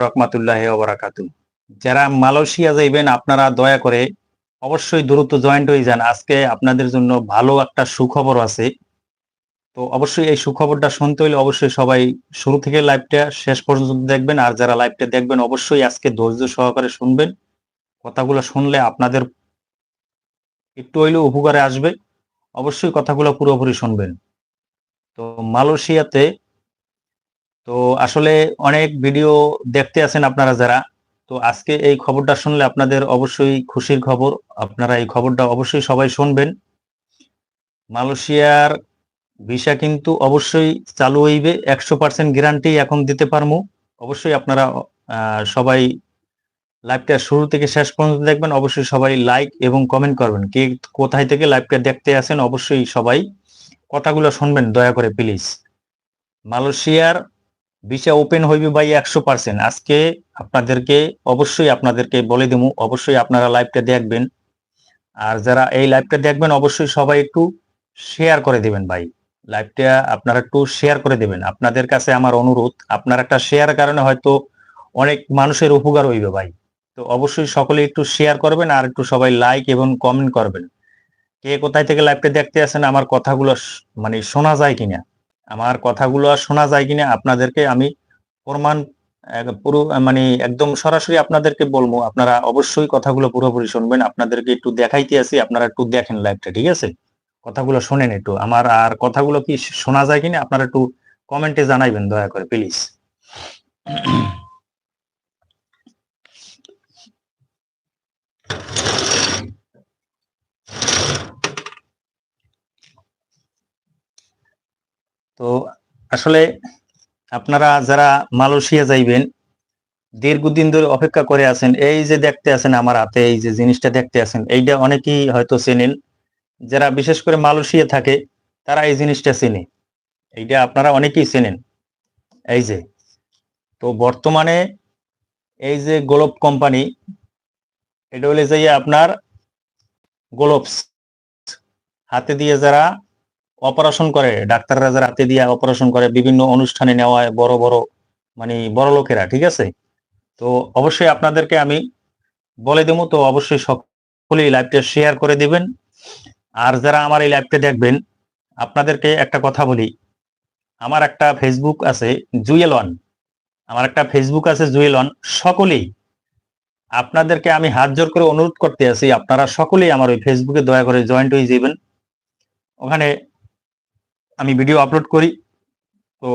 রহমাতুল্লাহ ওবরাকাতু যারা মালয়েশিয়া যাইবেন, আপনারা দয়া করে অবশ্যই দ্রুত জয়েন্ট হয়ে যান। আজকে আপনাদের জন্য ভালো একটা সুখবর আছে। তো অবশ্যই এই সুখবরটা শুনতে হলে অবশ্যই সবাই শুরু থেকে লাইভটা শেষ পর্যন্ত দেখবেন। আর যারা লাইভটা দেখবেন, অবশ্যই আজকে ধৈর্য সহকারে শুনবেন। কথাগুলো শুনলে আপনাদের একটু হইলেও উপকারে আসবে। অবশ্যই কথাগুলো পুরোপুরি শুনবেন। তো মালয়েশিয়াতে তো আসলে অনেক ভিডিও দেখতে আছেন আপনারা যারা। তো আজকে এই খবরটা শুনলে আপনাদের অবশ্যই খুশির খবর। আপনারা এই খবরটা অবশ্যই সবাই শুনবেন। মালয়েশিয়ার ভিসা কিন্তু অবশ্যই চালু হইবে, একশো পার্সেন্ট গ্যারান্টি এখন দিতে পারব অবশ্যই আপনারা সবাই লাইভটা শুরু থেকে শেষ পর্যন্ত দেখবেন। অবশ্যই সবাই লাইক এবং কমেন্ট করবেন। কে কোথায় থেকে লাইভটা দেখতে আছেন অবশ্যই সবাই কথাগুলো শুনবেন, দয়া করে প্লিজ। মালয়েশিয়ার ভিসা ওপেন হইবে ভাই একশো পার্সেন্ট আজকে আপনাদেরকে অবশ্যই আপনাদেরকে বলে দেবো অবশ্যই আপনারা লাইভটা দেখবেন। আর যারা এই লাইভটা দেখবেন, অবশ্যই সবাই একটু শেয়ার করে দিবেন ভাই। লাইভটা আপনারা একটু শেয়ার করে দেবেন। আপনাদের কাছে আমার অনুরোধ, আপনার একটা শেয়ার কারণে হয়তো অনেক মানুষের উপকার হইবে ভাই। তো অবশ্যই সকলে একটু শেয়ার করবেন আর একটু সবাই লাইক এবং কমেন্ট করবেন। কে কোথায় থেকে লাইভটা দেখতে আসেন, আমার কথাগুলো মানে শোনা যায় কিনা। আমার কথাগুলো আর শোনা যায় কিনা আপনাদেরকে আমি প্রমাণ পুরো মানে একদম সরাসরি আপনাদেরকে বলব। আপনারা অবশ্যই কথাগুলো পুরোপুরি শুনবেন। আপনাদেরকে একটু দেখাইতে আসি, আপনারা একটু দেখেন লাইভটা ঠিক আছে? কথাগুলো শোনেন একটু। আমার আর কথাগুলো কি শোনা যায় কিনা আপনারা একটু কমেন্টে জানাইবেন, দয়া করে প্লিজ তো আসলে আপনারা যারা মালয়েশিয়া যাইবেন, দীর্ঘদিন ধরে অপেক্ষা করে আছেন, এই যে দেখতে আছেন আমার হাতে, এই যে জিনিসটা দেখতে আছেন, এইটা অনেকেই হয়তো চেনেন। যারা বিশেষ করে মালয়েশিয়া থাকে, তারা এই জিনিসটা চেনে। এইটা আপনারা অনেকেই চেনেন। এই যে, তো বর্তমানে এই যে গোলব কোম্পানি, এটা হলে যাই আপনার গোলবস হাতে দিয়ে যারা অপারেশন করে, ডাক্তাররা যারা হাতে দিয়ে অপারেশন করে, বিভিন্ন অনুষ্ঠানে নেওয়া হয় বড় বড় মানে বড় লোকেরা, ঠিক আছে? তো অবশ্যই আপনাদেরকে আমি বলে দেবো, তো অবশ্যই সকলেই লাইভটা শেয়ার করে দিবেন। আর যারা আমার এই লাইভটা দেখবেন, আপনাদেরকে একটা কথা বলি। আমার একটা ফেসবুক আছে জুয়েল ওয়ান আমার একটা ফেসবুক আছে জুয়েল ওয়ান সকলেই, আপনাদেরকে আমি হাত জোর করে অনুরোধ করতে আছি, আপনারা সকলেই আমার ওই ফেসবুকে দয়া করে জয়েন্ট হয়ে যাবেন। ওখানে আমি ভিডিও আপলোড করি। তো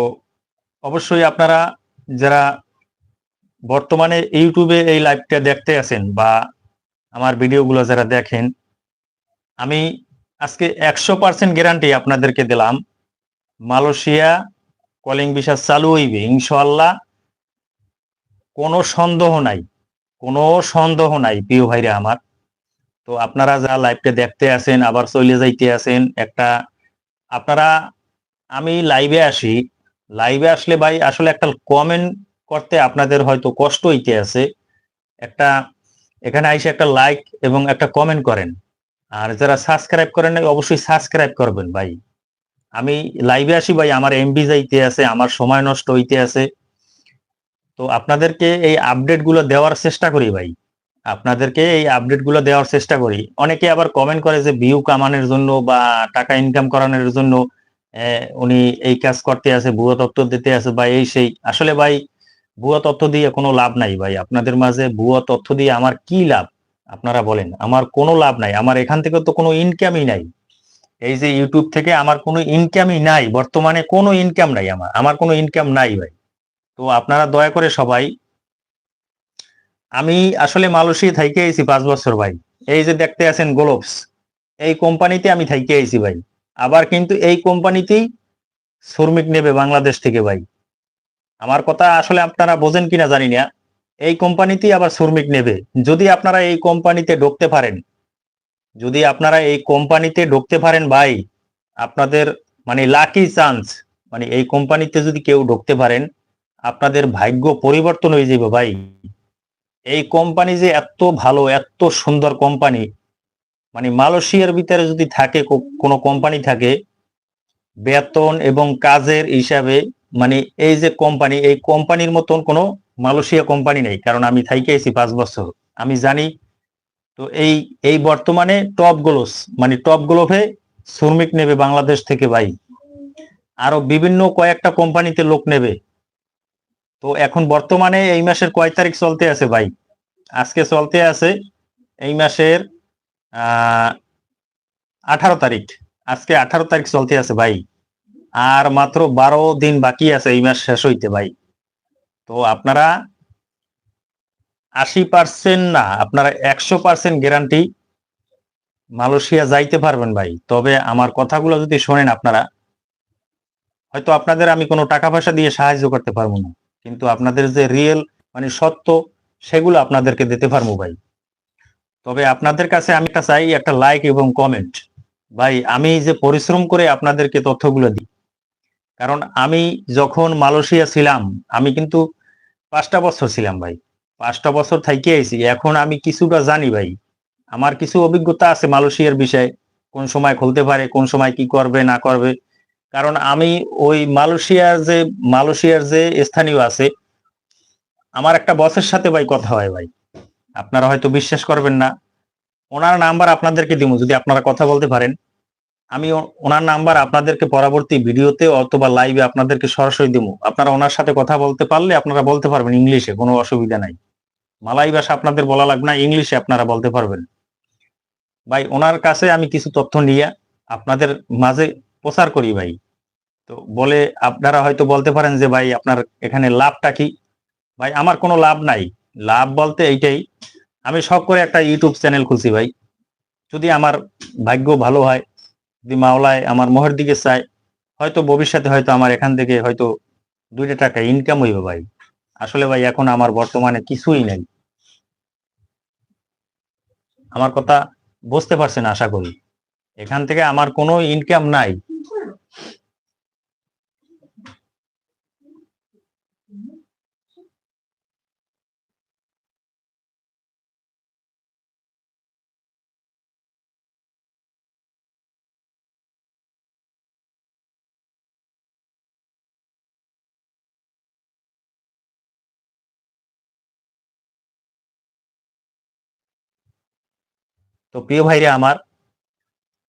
অবশ্যই আপনারা যারা বর্তমানে ইউটিউবে এই লাইভটা দেখতে আছেন বা আমার ভিডিওগুলো যারা দেখেন, আমি আজকে একশো পার্সেন্ট গ্যারান্টি আপনাদেরকে দিলাম, মালয়েশিয়া কলিং ভিসা চালু হইবে ইনশাল্লাহ কোনো সন্দেহ নাই, কোনো সন্দেহ নাই প্রিয় ভাইরা আমার। তো আপনারা যা লাইভটা দেখতে আছেন, আবার চলে যাইতে আছেন, একটা আপনারা আমি লাইভে আসি। লাইভে আসলে ভাই, আসলে একটা কমেন্ট করতে আপনাদের হয়তো কষ্ট হইতে আছে। একটা, এখানে আইসে একটা লাইক এবং একটা কমেন্ট করেন। আর যারা সাবস্ক্রাইব করেন অবশ্যই সাবস্ক্রাইব করবেন ভাই। আমি লাইভে আসি ভাই, আমার এমবি যাইতে আছে, আমার সময় নষ্ট হইতে আছে। তো আপনাদেরকে এই আপডেটগুলো দেওয়ার চেষ্টা করি ভাই। আপনাদেরকে এই আপডেটগুলো দেওয়ার চেষ্টা করি। অনেকে আবার কমেন্ট করে যে ভিউ কামানোর জন্য বা টাকা ইনকাম করানোর জন্য। উনি এই কাজ করতে আছে, ভুয়া তথ্য দিতে আছে, বা এই সেই। আসলে ভাই, ভুয়া তথ্য দিয়ে কোনো লাভ নাই ভাই। আপনাদের মাঝে ভুয়া তথ্য দিয়ে আমার কি লাভ? আপনারা বলেন, আমার কোনো লাভ নাই। আমার এখান থেকে তো কোনো ইনকামই নাই। এই যে ইউটিউব থেকে আমার কোনো ইনকামই নাই, বর্তমানে কোনো ইনকাম নাই আমার। আমার কোনো ইনকাম নাই ভাই। তো আপনারা দয়া করে সবাই, আমি আসলে মালয়েশিয়া থাইকে আইছি পাঁচ বছর ভাই। এই যে দেখতে আছেন গ্লোভস এই কোম্পানিতে আমি থাইকে আইছি ভাই। আবার কিন্তু এই কোম্পানিতেই শ্রমিক নেবে বাংলাদেশ থেকে ভাই। আমার কথা আসলে আপনারা বোঝেন কিনা জানি না। এই কোম্পানিতেই আবার শ্রমিক নেবে। যদি আপনারা এই কোম্পানিতে ঢুকতে পারেন, যদি আপনারা এই কোম্পানিতে ঢুকতে পারেন ভাই, আপনাদের মানে লাকি চান্স মানে এই কোম্পানিতে যদি কেউ ঢুকতে পারেন, আপনাদের ভাগ্য পরিবর্তন হয়ে যাবে ভাই। এই কোম্পানি যে এত ভালো, এত সুন্দর কোম্পানি মানে মালয়েশিয়ার ভিতরে যদি থাকে কোনো কোম্পানি থাকে, বেতন এবং কাজের হিসাবে মানে এই যে কোম্পানি এই কোম্পানির মতন কোনো মালয়েশিয়া কোম্পানি নেই, কারণ আমি থাইকে আছি পাঁচ বছর। আমি জানি, তো এই এই বর্তমানে টপ গ্লোস মানে টপ গ্লোভে শ্রমিক নেবে বাংলাদেশ থেকে ভাই। আরও বিভিন্ন কয়েকটা কোম্পানিতে লোক নেবে। তো এখন বর্তমানে এই মাসের কয় তারিখ চলতে আছে ভাই? আজকে চলতে আছে এই মাসের আঠারো তারিখ। আজকে আঠারো তারিখ চলতে আছে ভাই। আর মাত্র বারো দিন বাকি আছে, এই মাস শেষ হইতে ভাই। তো আপনারা আশি পার্সেন্ট না, আপনারা একশো পার্সেন্ট গ্যারান্টি মালয়েশিয়া যাইতে পারবেন ভাই। তবে আমার কথাগুলো যদি শোনেন আপনারা, হয়তো আপনাদের আমি কোনো টাকা পয়সা দিয়ে সাহায্য করতে পারব না। কিন্তু আপনাদের যে রিয়েল মানে সত্য, সেগুলো আপনাদেরকে দিতে পারব ভাই। তবে আপনাদের কাছে আমি একটা চাই, একটা লাইক এবং কমেন্ট ভাই, আমি যে পরিশ্রম করে আপনাদেরকে তথ্যগুলো দিই, কারণ আমি যখন মালয়েশিয়া ছিলাম, আমি কিন্তু পাঁচটা বছর ছিলাম ভাই। পাঁচটা বছর থাইকে আইছি, এখন আমি কিছুটা জানি ভাই। আমার কিছু অভিজ্ঞতা আছে মালয়েশিয়ার বিষয়ে, কোন সময় খুলতে পারে, কোন সময় কি করবে, না করবে। কারণ আমি ওই মালয়েশিয়ার যে মালয়েশিয়ার যে স্থানীয় আছে, আমার একটা বসের সাথে ভাই কথা হয় ভাই। আপনারা হয়তো বিশ্বাস করবেন না। ওনার নাম্বার আপনাদেরকে দিব, যদি আপনারা কথা বলতে পারেন। আমি ওনার নাম্বার আপনাদেরকে পরবর্তী ভিডিওতে অথবা লাইভে আপনাদেরকে সরাসরি দিব। আপনারা ওনার সাথে কথা বলতে পারলে আপনারা বলতে পারবেন ইংলিশে, কোনো অসুবিধা নাই। মালাই ভাষা আপনাদের বলা লাগবে না, ইংলিশে আপনারা বলতে পারবেন। ভাই, ওনার কাছে আমি কিছু তথ্য নিয়ে আপনাদের মাঝে প্রচার করি ভাই। তো বলে আপনারা হয়তো বলতে পারেন যে, ভাই, আপনার এখানে লাভটা কি? ভাই, আমার কোনো লাভ নাই। লাভ বলতে এইটাই। আমি শখ করে একটা ইউটিউব চ্যানেল খুলছি ভাই। যদি আমার ভাগ্য ভালো হয়, যদি মাওলায় আমার মোহর দিকে চায়, হয়তো ভবিষ্যতে হয়তো আমার এখান থেকে হয়তো দুইটা টাকা ইনকাম হইবে ভাই। আসলে ভাই, এখন আমার বর্তমানে কিছুই নাই। আমার কথা বুঝতে পারছেন আশা করি। এখান থেকে আমার কোনো ইনকাম নাই। তো প্রিয় ভাইরা আমার,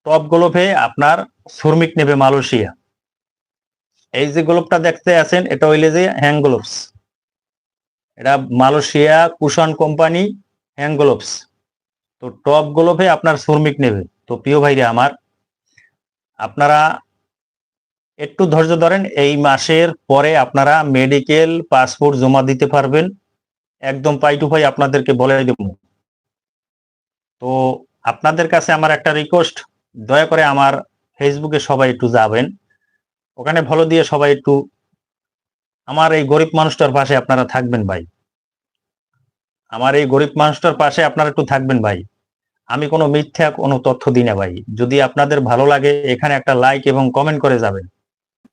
টপ গ্লোভে আপনার শ্রমিক নেবে মালয়েশিয়া। এই যে গ্লোভটা দেখতে আছেন, এটা হইলে যে হ্যাং এটা মালয়েশিয়া কুশন কোম্পানি হ্যাং তো টপ গ্লোভে আপনার শ্রমিক নেবে। তো প্রিয় ভাইরা আমার, আপনারা একটু ধৈর্য ধরেন, এই মাসের পরে আপনারা মেডিকেল পাসপোর্ট জমা দিতে পারবেন। একদম পাই টু পাই আপনাদেরকে বলে দেব। তো আপনাদের কাছে আমার একটা রিকোয়েস্ট দয়া করে আমার ফেসবুকে সবাই একটু যাবেন। ওখানে ভালো দিয়ে সবাই একটু আমার এই গরিব মানুষটার পাশে আপনারা থাকবেন ভাই। আমার এই গরিব মানুষটার পাশে আপনারা একটু থাকবেন ভাই। আমি কোনো মিথ্যা কোনো তথ্য দিই না ভাই। যদি আপনাদের ভালো লাগে, এখানে একটা লাইক এবং কমেন্ট করে যাবেন।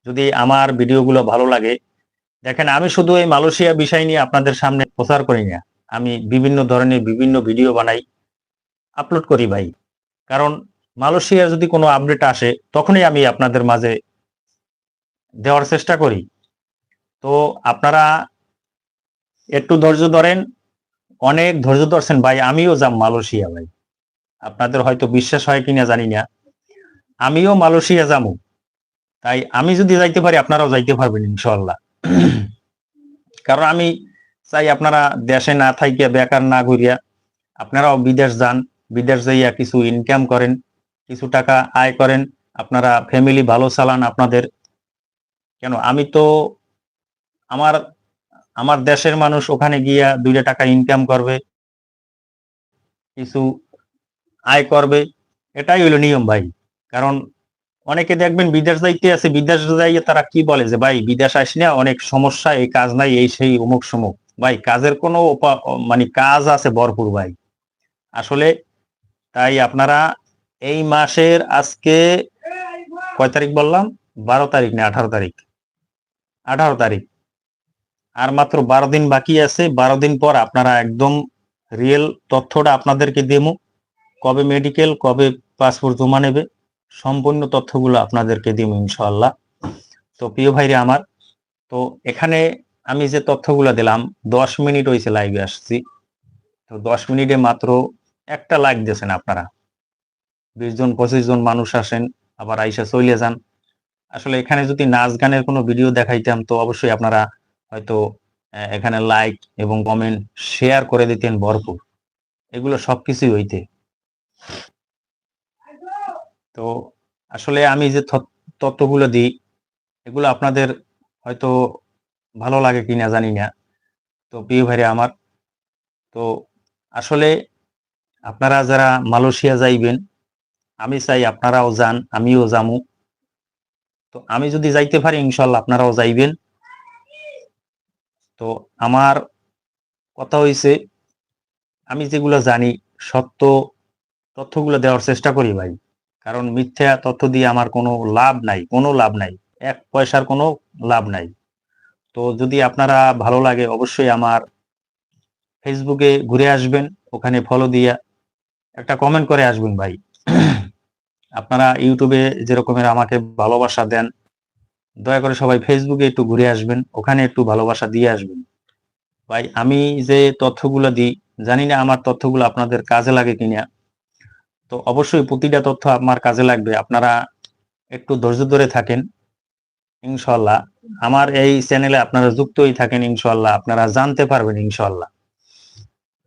যদি আমার ভিডিওগুলো ভালো লাগে, দেখেন আমি শুধু এই মালয়েশিয়া বিষয় নিয়ে আপনাদের সামনে প্রচার করি না। আমি বিভিন্ন ধরনের বিভিন্ন ভিডিও বানাই। আপলোড করি ভাই। কারণ মালয়েশিয়ার যদি কোনো আপডেট আসে, তখনই আমি আপনাদের মাঝে দেওয়ার চেষ্টা করি। তো আপনারা একটু ধৈর্য ধরেন, অনেক ধৈর্য ধরছেন ভাই, আমিও যাম মালয়েশিয়া ভাই। আপনাদের হয়তো বিশ্বাস হয় কিনা জানি না। আমিও মালয়েশিয়া যাব তাই আমি যদি যাইতে পারি, আপনারাও যাইতে পারবেন ইনশাল্লাহ কারণ আমি চাই আপনারা দেশে না থাইকিয়া বেকার না ঘুরিয়া, আপনারাও বিদেশ যান। বিদেশ যাইয়া কিছু ইনকাম করেন, কিছু টাকা আয় করেন, আপনারা ফ্যামিলি ভালো চালান আপনাদের। কেন? আমি তো আমার আমার দেশের মানুষ ওখানে গিয়া দুইটা টাকা ইনকাম করবে, কিছু আয় করবে, এটাই হইল নিয়ম ভাই। কারণ অনেকে দেখবেন বিদেশ যাইতে আছে, বিদেশ যাইয়ে তারা কি বলে যে, ভাই, বিদেশ আসি না, অনেক সমস্যা, এই কাজ নাই, এই সেই অমুক সমুক ভাই, কাজের কোনো মানে কাজ আছে ভরপুর ভাই। আসলে তাই আপনারা এই মাসের আজকে কয় তারিখ বললাম? বারো তারিখ না, আঠারো তারিখ। আঠারো তারিখ। আর মাত্র বারো দিন বাকি আছে। বারো দিন পর আপনারা একদম রিয়েল তথ্যটা আপনাদেরকে দেবো। কবে মেডিকেল কবে পাসপোর্ট জমা নেবে, সম্পূর্ণ তথ্যগুলো আপনাদেরকে দিব ইনশাল্লাহ তো প্রিয় ভাইরা আমার, তো এখানে আমি যে তথ্যগুলো দিলাম, দশ মিনিট হয়েছে লাইভে আসছি। তো দশ মিনিটে মাত্র একটা লাইক দিয়েছেন আপনারা। বিশ জন, পঁচিশ জন মানুষ আসেন, আবার আইসা চলে যান। আসলে এখানে যদি নাচ গানের কোনো ভিডিও দেখাইতাম, তো অবশ্যই আপনারা হয়তো এখানে লাইক এবং কমেন্ট শেয়ার করে দিতেন ভরপুর। এগুলো সবকিছুই হইতে। তো আসলে আমি যে তথ্যগুলো দিই, এগুলো আপনাদের হয়তো ভালো লাগে কিনা জানি না। তো প্রিয় ভাইরা আমার, তো আসলে আপনারা যারা মালয়েশিয়া যাইবেন, আমি চাই আপনারাও যান, আমিও যামু। তো আমি যদি যাইতে পারি, ইনশাল্লাহ আপনারাও যাইবেন। তো আমার কথা হইছে, আমি যেগুলো জানি, সত্য তথ্যগুলো দেওয়ার চেষ্টা করি ভাই। কারণ মিথ্যা তথ্য দিয়ে আমার কোনো লাভ নাই, কোনো লাভ নাই। এক পয়সার কোনো লাভ নাই। তো যদি আপনারা ভালো লাগে, অবশ্যই আমার ফেসবুকে ঘুরে আসবেন, ওখানে ফলো দিয়া। একটা কমেন্ট করে আসবেন ভাই। আপনারা ইউটিউবে যেরকমের আমাকে ভালোবাসা দেন, দয়া করে সবাই ফেসবুকে একটু ঘুরে আসবেন, ওখানে একটু ভালোবাসা দিয়ে আসবেন। ভাই, আমি যে তথ্যগুলো দিই, জানি না আমার তথ্যগুলো আপনাদের কাজে লাগে কিনা। তো অবশ্যই প্রতিটা তথ্য আমার কাজে লাগবে, আপনারা একটু ধৈর্য ধরে থাকেন ইনশাল্লাহ আমার এই চ্যানেলে আপনারা যুক্তই থাকেন ইনশাল্লাহ আপনারা জানতে পারবেন ইনশাল্লাহ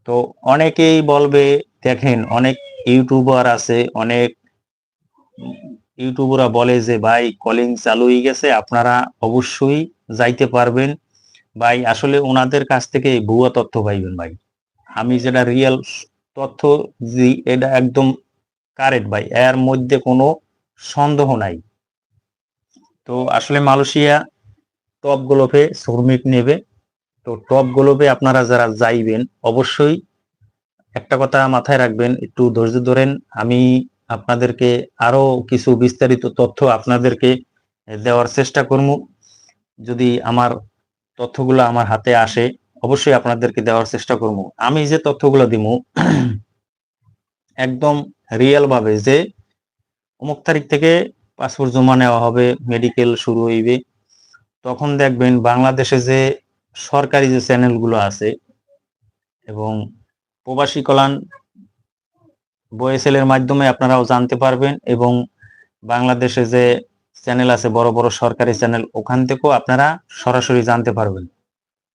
তো অনেকেই বলবে দেখেন অনেক ইউটিউবার আছে, অনেক ইউটিউবরা বলে যে, ভাই কলিং চালু হয়ে গেছে, আপনারা অবশ্যই যাইতে পারবেন। ভাই, আসলে ওনাদের কাছ থেকে ভুয়া তথ্য পাইবেন ভাই। আমি যেটা রিয়েল তথ্য দিই এটা একদম কারেক্ট ভাই, এর মধ্যে কোনো সন্দেহ নাই। তো আসলে মালয়েশিয়া টপ গ্লোবে শ্রমিক নেবে। তো টপ গ্লোবে আপনারা যারা যাইবেন, অবশ্যই একটা কথা মাথায় রাখবেন, একটু ধৈর্য ধরেন। আমি আপনাদেরকে আরও কিছু বিস্তারিত তথ্য আপনাদেরকে দেওয়ার চেষ্টা করব। যদি আমার তথ্যগুলো আমার হাতে আসে, অবশ্যই আপনাদেরকে দেওয়ার চেষ্টা করব। আমি যে তথ্যগুলো দিব, একদম রিয়েল ভাবে যে অমুক তারিখ থেকে পাসপোর্ট জমা নেওয়া হবে, মেডিকেল শুরু হইবে, তখন দেখবেন বাংলাদেশে যে সরকারি যে চ্যানেলগুলো আছে এবং প্রবাসী কল্যাণ বয়েসেলের মাধ্যমে আপনারাও জানতে পারবেন এবং বাংলাদেশে যে চ্যানেল আছে, বড় বড় সরকারি চ্যানেল, ওখান থেকেও আপনারা সরাসরি জানতে পারবেন।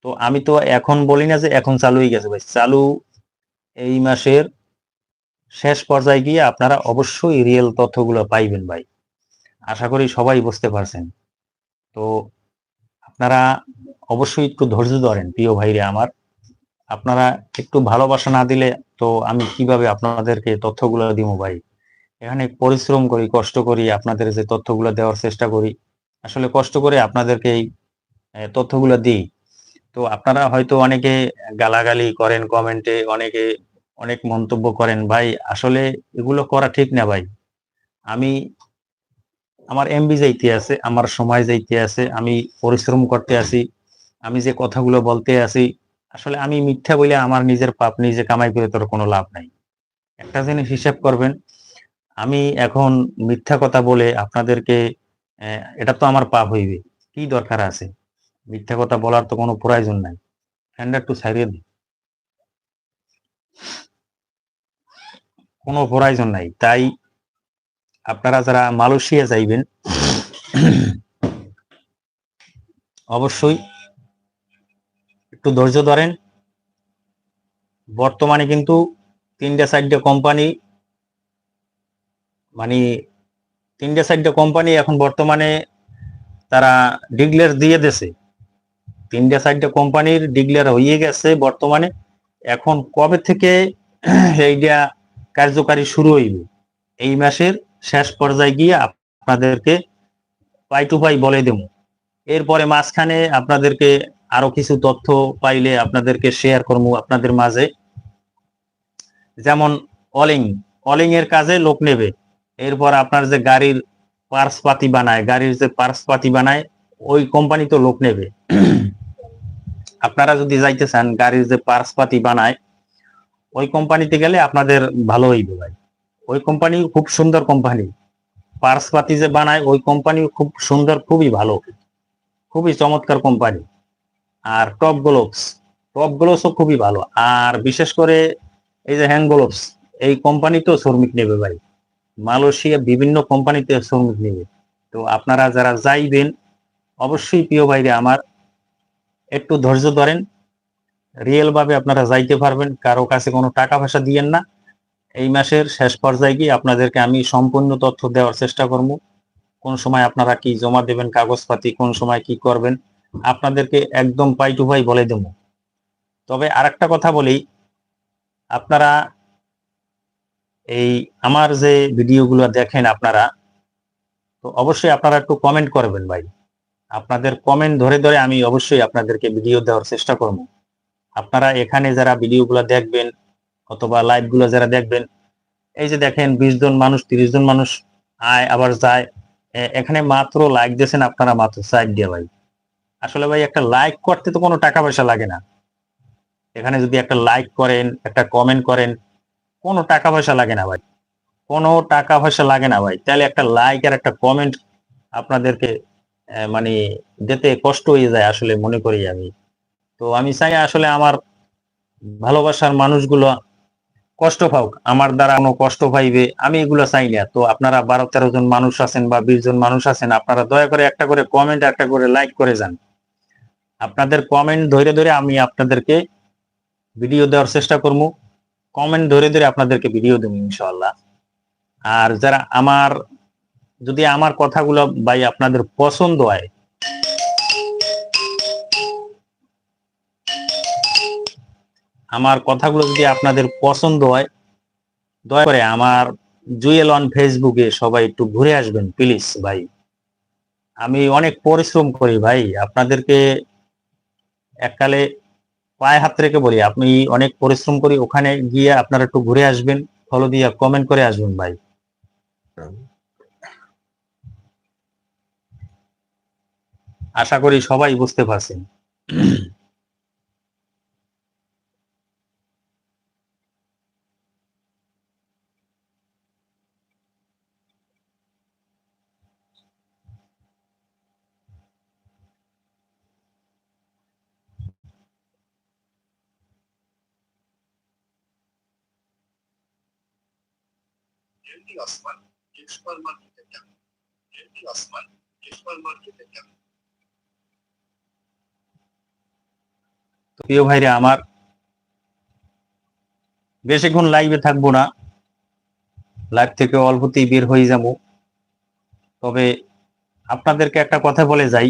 তো আমি তো এখন বলি না যে এখন চালু হয়ে গেছে ভাই, চালু এই মাসের শেষ পর্যায়ে গিয়ে আপনারা অবশ্যই রিয়েল তথ্যগুলো পাইবেন ভাই। আশা করি সবাই বুঝতে পারছেন। তো আপনারা অবশ্যই একটু ধৈর্য ধরেন, প্রিয় ভাইরে আমার। আপনারা একটু ভালোবাসা না দিলে তো আমি কীভাবে আপনাদেরকে তথ্যগুলো দিব ভাই? এখানে পরিশ্রম করি, কষ্ট করি, আপনাদের যে তথ্যগুলো দেওয়ার চেষ্টা করি। আসলে কষ্ট করে আপনাদেরকে এই তথ্যগুলো দিই। তো আপনারা হয়তো অনেকে গালাগালি করেন কমেন্টে অনেকে অনেক মন্তব্য করেন, ভাই, আসলে এগুলো করা ঠিক না ভাই। আমি, আমার এমবি যাইতে আছে, আমার সময় যাইতে আছে, আমি পরিশ্রম করতে আছি, আমি যে কথাগুলো বলতে আছি আসলে আমি মিথ্যা বলে আমার নিজের পাপ নিজে কামাই করে তোর কোনো লাভ নাই। একটা জিনিস হিসাব করবেন, আমি এখন মিথ্যা কথা বলে আপনাদেরকে এটা তো আমার পাপ হইবে, কি দরকার আছে? মিথ্যা কথা বলার তো কোনো প্রয়োজন নাই। ফ্যান্ডার টু ছাড়িয়ে দিই কোনো প্রয়োজন নাই। তাই আপনারা যারা মালয়েশিয়া যাইবেন, অবশ্যই একটু ধৈর্য ধরেন। বর্তমানে কিন্তু তিনটা চারটে কোম্পানি মানে তিনটা চারটে কোম্পানি এখন বর্তমানে তারা ডিক্লেয়ার দিয়ে দেছে তিনটা চারটে কোম্পানির ডিক্লেয়ার হয়ে গেছে বর্তমানে। এখন কবে থেকে এইটা কার্যকারী শুরু হইবে? এই মাসের শেষ পর্যায়ে গিয়ে আপনাদেরকে পাই টু পাই বলে দেব। এরপরে মাঝখানে আপনাদেরকে আরও কিছু তথ্য পাইলে আপনাদেরকে শেয়ার করব আপনাদের মাঝে। যেমন অলিং অলিং এর কাজে লোক নেবে। এরপর আপনার যে গাড়ির পার্স পাতি বানায়, গাড়ির যে পার্স পাতি বানায়, ওই কোম্পানি তো লোক নেবে। আপনারা যদি যাইতে চান, গাড়ির যে পার্স পাতি বানায়, ওই কোম্পানিতে গেলে আপনাদের ভালো হইবে ভাই। ওই কোম্পানি খুব সুন্দর কোম্পানি পার্স পাতি যে বানায়, ওই কোম্পানি খুব সুন্দর, খুবই ভালো। খুবই চমৎকার কোম্পানি আর টপ গ্লোভস টপ গ্লোভসও খুবই ভালো। আর বিশেষ করে এই যে হ্যান্ড গ্লোভস এই কোম্পানিতেও শ্রমিক নেবে ভাই। মালয়েশিয়া বিভিন্ন কোম্পানিতে শ্রমিক নেবে। তো আপনারা যারা যাইবেন অবশ্যই প্রিয় ভাইরে আমার, একটু ধৈর্য ধরেন। রিয়েল ভাবে আপনারা যাইতে পারবেন, কারও কাছে কোনো টাকা পয়সা দিয়েন না। এই মাসের শেষ পর্যায়ে গিয়ে আপনাদেরকে আমি সম্পূর্ণ তথ্য দেওয়ার চেষ্টা করব। কোন সময় আপনারা কি জমা দেবেন, কাগজপাতি, কোন সময় কি করবেন আপনাদেরকে একদম পাই টু পাই বলে দেবো। তবে আর একটা কথা বলি, আপনারা এই আমার যে ভিডিওগুলো দেখেন আপনারা, তো অবশ্যই আপনারা একটু কমেন্ট করবেন ভাই। আপনাদের কমেন্ট ধরে ধরে আমি অবশ্যই আপনাদেরকে ভিডিও দেওয়ার চেষ্টা করব। আপনারা এখানে যারা ভিডিওগুলো দেখবেন, অথবা লাইভগুলো যারা দেখবেন, এই যে দেখেন বিশ জন মানুষ, তিরিশ জন মানুষ আয় আবার যায় এখানে মাত্র লাইক দিয়েছেন আপনারা মাত্র সাইড দিয়ে ভাই। আসলে ভাই, একটা লাইক করতে তো কোনো টাকা পয়সা লাগে না। এখানে যদি একটা লাইক করেন, একটা কমেন্ট করেন, কোনো টাকা পয়সা লাগে না ভাই। কোনো টাকা পয়সা লাগে না ভাই। তাহলে একটা লাইক আর একটা কমেন্ট আপনাদেরকে মানে দিতে কষ্ট হয়ে যায় আসলে মনে করি আমি। তো আমি চাই আসলে আমার ভালোবাসার মানুষগুলো কষ্ট পাওক। আমার দ্বারা কোনো কষ্ট পাইবে, আমি এগুলো চাই না। তো আপনারা বারো তেরো জন মানুষ আছেন বা বিশ জন মানুষ আছেন, আপনারা দয়া করে একটা করে কমেন্ট একটা করে লাইক করে যান। আপনাদের কমেন্ট ধরে ধরে আমি আপনাদেরকে ভিডিও দেওয়ার চেষ্টা করব। কমেন্ট ধরে ধরে আপনাদেরকে ভিডিও দেবো ইনশাল্লাহ আর যারা আমার, যদি আমার কথাগুলো ভাই আপনাদের পছন্দ হয়, আমার কথাগুলো যদি আপনাদের পছন্দ হয়, দয়া করে আমার জুয়েল অন ফেসবুকে সবাই একটু ঘুরে আসবেন প্লিজ ভাই। আমি অনেক পরিশ্রম করি ভাই, আপনাদেরকে এককালে পায়ে হাত রেখে বলি, আপনি অনেক পরিশ্রম করি ওখানে গিয়ে আপনারা একটু ঘুরে আসবেন, ফলো দিয়ে কমেন্ট করে আসবেন ভাই। আশা করি সবাই বুঝতে পারছেন। এমটি আসমান সুপার মার্কেটের দাম এমটি আসমান সুপার মার্কেটের দাম প্রিয় ভাইরা, আমার বেশিক্ষণ লাইভে থাকব না। লাইভ থেকে অল্পতেই বের হয়ে যাব। তবে আপনাদেরকে একটা কথা বলে যাই।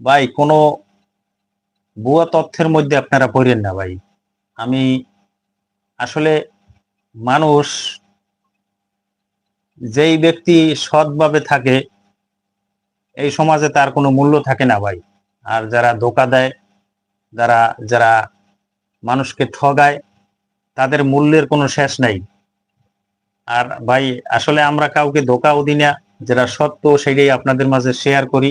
ভাই, কোনো ভুয়া তথ্যের মধ্যে আপনারা পড়েন না ভাই। আমি আসলে মানুষ যেই ব্যক্তি সৎভাবে থাকে, এই সমাজে তার কোনো মূল্য থাকে না ভাই। আর যারা ধোকা দেয়, যারা যারা মানুষকে ঠগায়, তাদের মূল্যের কোনো শেষ নাই। আর ভাই, আসলে আমরা কাউকে ধোকাও দিই না, যেটা সত্য সেটাই আপনাদের মাঝে শেয়ার করি।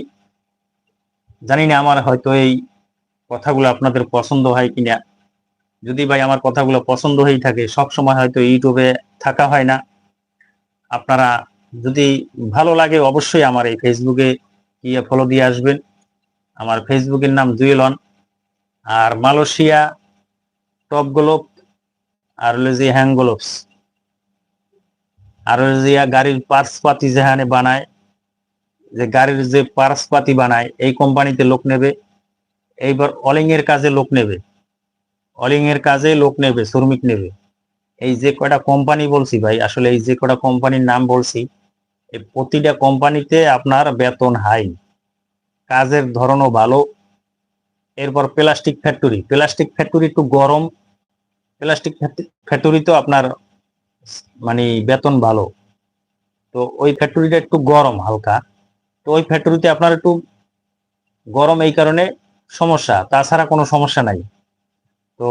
জানি না আমার হয়তো এই কথাগুলো আপনাদের পছন্দ হয় কিনা। যদি ভাই আমার কথাগুলো পছন্দ হয়ে থাকে, সব সময় হয়তো ইউটিউবে থাকা হয় না। আপনারা যদি ভালো লাগে অবশ্যই আমার এই ফেসবুকে গিয়ে ফলো দিয়ে আসবেন। আমার ফেসবুকের নাম জুয়েলন। আর মালয়েশিয়া টপ গ্লোব আর হলো যে হ্যাং গ্লোভস আর হলো যে গাড়ির যেখানে বানায়, যে গাড়ির যে পার্স পাতি বানায়, এই কোম্পানিতে লোক নেবে। এইবার অলিং এর কাজে লোক নেবে। অলিং এর কাজে লোক নেবে, শ্রমিক নেবে। এই যে কয়টা কোম্পানি বলছি ভাই, আসলে এই যে কয়টা কোম্পানির নাম বলছি, এই প্রতিটা কোম্পানিতে আপনার বেতন হাই কাজের ধরনও ভালো। এরপর প্লাস্টিক ফ্যাক্টরি প্লাস্টিক ফ্যাক্টরি একটু গরম। প্লাস্টিক ফ্যাক্টরি তো আপনার মানে বেতন ভালো। তো ওই ফ্যাক্টরিটা একটু গরম হালকা। তো ওই ফ্যাক্টরিতে আপনার একটু গরম এই কারণে সমস্যা। তাছাড়া কোনো সমস্যা নাই। তো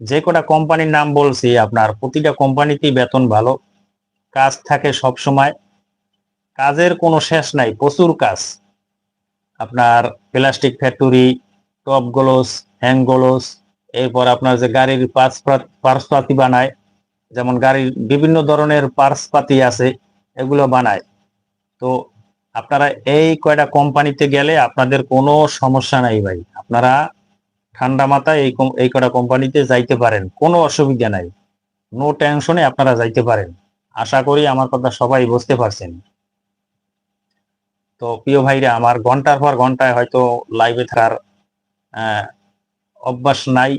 যে কটা কোম্পানির নাম বলছি, আপনার প্রতিটা কোম্পানিতেই বেতন ভালো। কাজ থাকে সব সময় কাজের কোনো শেষ নাই, প্রচুর কাজ। আপনার plastic factory, Top Gloves hand gloves, এরপর আপনার যে গাড়ির পার্স পার্স পাতি বানায়, যেমন গাড়ির বিভিন্ন ধরনের পার্স পাতি আছে, এগুলো বানায়। তো আপনারা এই কয়টা কোম্পানিতে গেলে আপনাদের কোনো সমস্যা নাই ভাই। আপনারা ঠান্ডা মাথায় এই এই কয়টা কোম্পানিতে যাইতে পারেন। কোনো অসুবিধা নাই। নো টেনশনে আপনারা যাইতে পারেন। আশা করি আমার কথা সবাই বুঝতে পারছেন। তো প্রিয় ভাইরা আমার ঘণ্টার পর ঘন্টায় হয়তো লাইভে থাকার অভ্যাস নাই।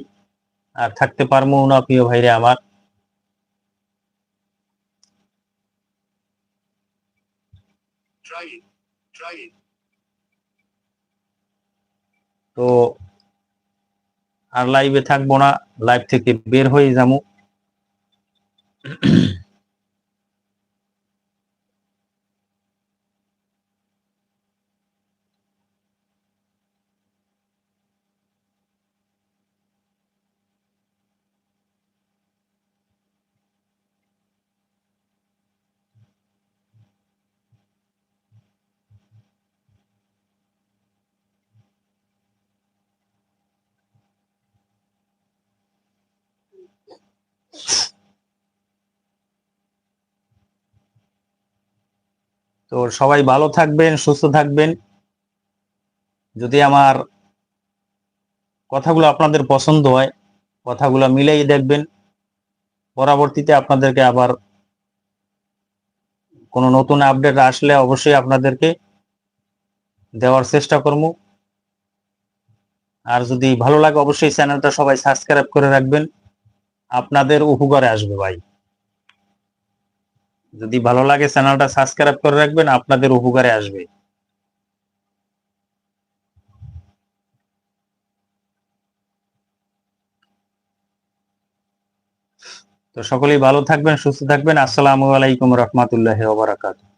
আর থাকতে পারব না প্রিয় ভাইরা আমার. তো আর লাইভে থাকব না লাইভ থেকে বের হয়ে যাব। তো সবাই ভালো থাকবেন, সুস্থ থাকবেন। যদি আমার কথাগুলো আপনাদের পছন্দ হয়, কথাগুলো মিলাই দেখবেন। পরবর্তীতে আপনাদেরকে আবার কোনো নতুন আপডেট আসলে অবশ্যই আপনাদেরকে দেওয়ার চেষ্টা করব। আর যদি ভালো লাগে, অবশ্যই চ্যানেলটা সবাই সাবস্ক্রাইব করে রাখবেন। আপনাদের উপকারে আসবে ভাই। যদি ভালো লাগে চ্যানেলটা সাবস্ক্রাইব করে রাখবেন, আপনাদের উপকারে আসবে। তো সকলেই ভালো থাকবেন, সুস্থ থাকবেন। আসসালামু আলাইকুম রহমতুল্লাহ ওবরাকাতুহ